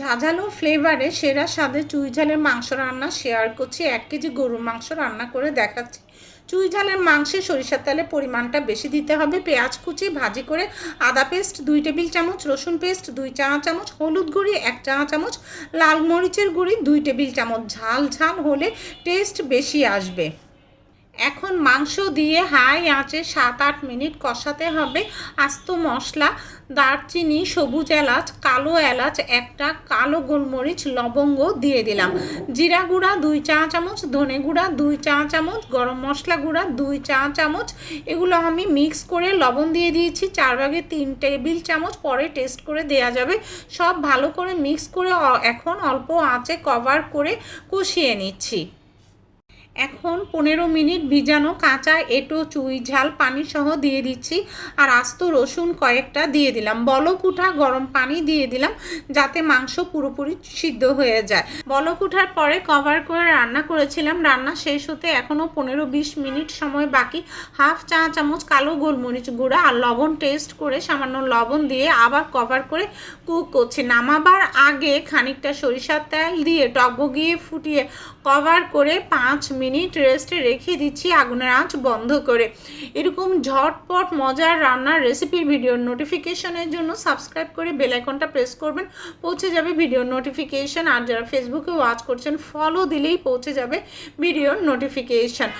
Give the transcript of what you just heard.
ঝাঝালো ফ্লেভারে সেরা স্বাদে চুই ঝালের মাংস রান্না শেয়ার করছি। এক কেজি গরুর মাংস রান্না করে দেখাচ্ছি। চুই ঝালের মাংসে সরিষার তেলের পরিমাণটা বেশি দিতে হবে। পেঁয়াজ কুচি, ভাজি করে আদা পেস্ট দুই টেবিল চামচ, রসুন পেস্ট দুই চা চামচ, হলুদ গুঁড়ি, এক চা চামচ, লাল মরিচের গুঁড়ি, দুই টেবিল চামচ। ঝাল ঝাল হলে টেস্ট বেশি আসবে। এখন মাংস দিয়ে হাই আঁচে সাত আট মিনিট কষাতে হবে। আস্ত মশলা, দারচিনি, সবুজ এলাচ, কালো এলাচ, একটা কালো গোলমরিচ, লবঙ্গ দিয়ে দিলাম। জিরা গুঁড়া দুই চা চামচ, ধনে গুঁড়া দুই চা চামচ, গরম মশলা গুঁড়া দুই চা চামচ। এগুলো আমি মিক্স করে লবণ দিয়ে দিয়েছি, চার ভাগে তিন টেবিল চামচ, পরে টেস্ট করে দেয়া যাবে। সব ভালো করে মিক্স করে এখন অল্প আঁচে কভার করে কষিয়ে নিচ্ছি। এখন পনেরো মিনিট ভিজানো কাঁচা এঁটো, চুই ঝাল পানি সহ দিয়ে দিচ্ছি। আর আস্ত রসুন কয়েকটা দিয়ে দিলাম। বলকুঠা গরম পানি দিয়ে দিলাম যাতে মাংস পুরোপুরি সিদ্ধ হয়ে যায়। বলকুঠার পরে কভার করে রান্না করেছিলাম। রান্না শেষ হতে এখনও পনেরো বিশ মিনিট সময় বাকি। হাফ চা চামচ কালো গোলমরিচ গুঁড়া আর লবণ টেস্ট করে সামান্য লবণ দিয়ে আবার কভার করে কুক করছি। নামাবার আগে খানিকটা সরিষার তেল দিয়ে টকবগিয়ে ফুটিয়ে কভার করে পাঁচ মিনিট রেস্টে রেখে দিচ্ছি আগুনের আঁচ বন্ধ করে। এরকম ঝটপট মজার রান্নার রেসিপির ভিডিওর নোটিফিকেশনের জন্য সাবস্ক্রাইব করে বেল আইকনটা প্রেস করবেন। পৌঁছে যাবে ভিডিওর নোটিফিকেশন। আর যারা ফেসবুকে ওয়াচ করছেন ফলো দিলেই পৌঁছে যাবে ভিডিওর নোটিফিকেশন।